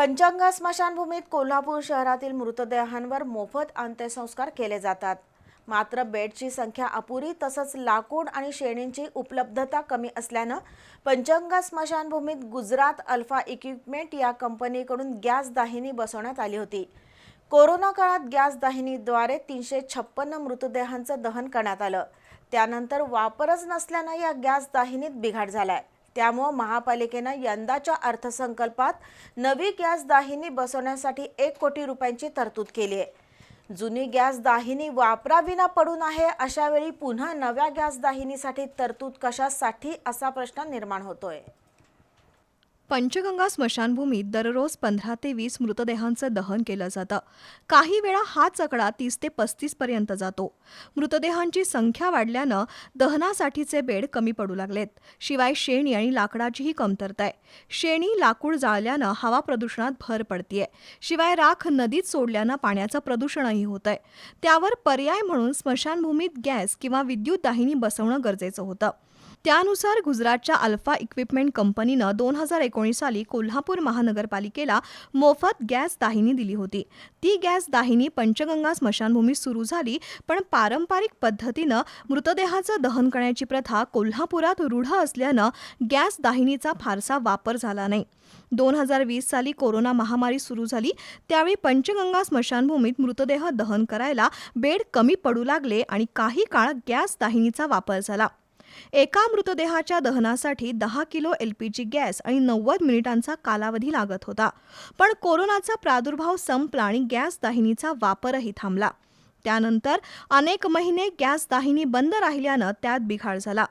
पंचांगा स्मशानभूमीत कोल्हापूर शहरातील मृतदेहांवर मोफत अंत्यसंस्कार केले जातात. मात्र बेडची संख्या अपुरी तसंच लाकूड आणि शेणींची उपलब्धता कमी असल्यानं पंचंगा स्मशानभूमीत गुजरात अल्फा इक्विपमेंट या कंपनीकडून गॅस दाहिनी बसवण्यात आली होती. कोरोना काळात गॅस दाहिनीद्वारे तीनशे छप्पन्न मृतदेहांचं दहन करण्यात आलं. त्यानंतर वापरच नसल्यानं या गॅस दाहिनीत बिघाड झालाय. त्यामुळं महापालिकेनं यंदाच्या अर्थसंकल्पात नवी गॅस दाहिनी बसवण्यासाठी एक कोटी रुपयांची तरतूद केली आहे. जुनी गॅस दाहिनी वापराविना पडून आहे अशावेळी पुन्हा नव्या गॅस दाहिनीसाठी तरतूद कशासाठी असा प्रश्न निर्माण होतोय. पंचगंगा स्मशानभूमीत दररोज पंधरा ते वीस मृतदेहांचं दहन केलं जातं. काही वेळा हा चकडा तीस ते पस्तीस पर्यंत जातो. मृतदेहांची संख्या वाढल्यानं दहनासाठीचे बेड कमी पडू लागलेत. शिवाय शेणी आणि लाकडाचीही कमतरता आहे. शेणी लाकूड जाळल्यानं हवा प्रदूषणात भर पडतीये. शिवाय राख नदीत सोडल्यानं पाण्याचं प्रदूषणही होत आहे त्यावर पर्याय म्हणून स्मशानभूमीत गॅस किंवा विद्युत दाहिनी बसवणं गरजेचं होतं. त्यानुसार गुजरातच्या अल्फा इक्विपमेंट कंपनीनं दोन हजार एकोणीस साली कोल्हापूर महानगरपालिकेला मोफत गॅस दाहिनी दिली होती. ती गॅस दाहिनी पंचगंगा स्मशानभूमीत सुरू झाली पण पारंपरिक पद्धतीनं मृतदेहाचं दहन करण्याची प्रथा कोल्हापुरात रूढ असल्यानं गॅस दाहिनीचा फारसा वापर झाला नाही. दोन हजार वीस साली कोरोना महामारी सुरू झाली त्यावेळी पंचगंगा स्मशानभूमीत मृतदेह दहन करायला बेड कमी पडू लागले आणि काही काळ गॅस दाहिनीचा वापर झाला. एका मृतदेहाच्या दहनासाठी दहा किलो एलपीजी गॅस आणि नव्वद मिनिटांचा कालावधी लागत होता. पण कोरोनाचा प्रादुर्भाव संपला आणि गॅस दाहिनीचा वापरही थांबला. त्यानंतर अनेक महिने गॅस दाहिनी बंद राहिल्यानं त्यात बिघाड झाला.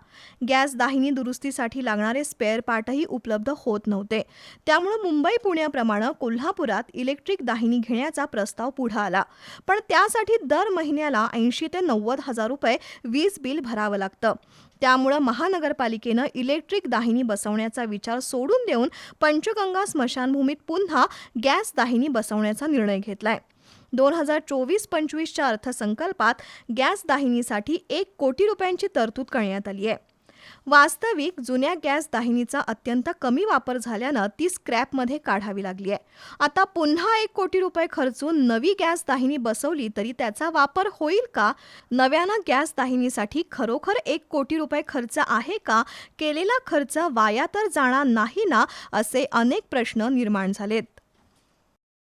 गॅस दाहिनी दुरुस्तीसाठी लागणारे स्पेअर पार्टही उपलब्ध होत नव्हते. त्यामुळं मुंबई पुण्याप्रमाणे कोल्हापुरात इलेक्ट्रिक दाहिनी घेण्याचा प्रस्ताव पुढे आला. पण त्यासाठी दर महिन्याला ऐंशी ते नव्वद हजार रुपये वीज बिल भरावं लागतं. त्यामुळं महानगरपालिकेनं इलेक्ट्रिक दाहिनी बसवण्याचा विचार सोडून देऊन पंचगंगा स्मशानभूमीत पुन्हा गॅस दाहिनी बसवण्याचा निर्णय घेतलाय. दोन हजार चोवीस पंचवीसच्या अर्थसंकल्पात गॅस दाहिनीसाठी एक कोटी रुपयांची तरतूद करण्यात आली आहे. वास्तविक जुन्या गॅस दाहिनीचा अत्यंत कमी वापर झाल्यानं ती स्क्रॅपमध्ये काढावी लागली आहे. आता पुन्हा एक कोटी रुपये खर्चून नवी गॅस दाहिनी बसवली तरी त्याचा वापर होईल का? नव्यानं गॅस दाहिनीसाठी खरोखर एक कोटी रुपये खर्च आहे का? केलेला खर्च वाया तर जाणार नाही ना असे अनेक प्रश्न निर्माण झालेत.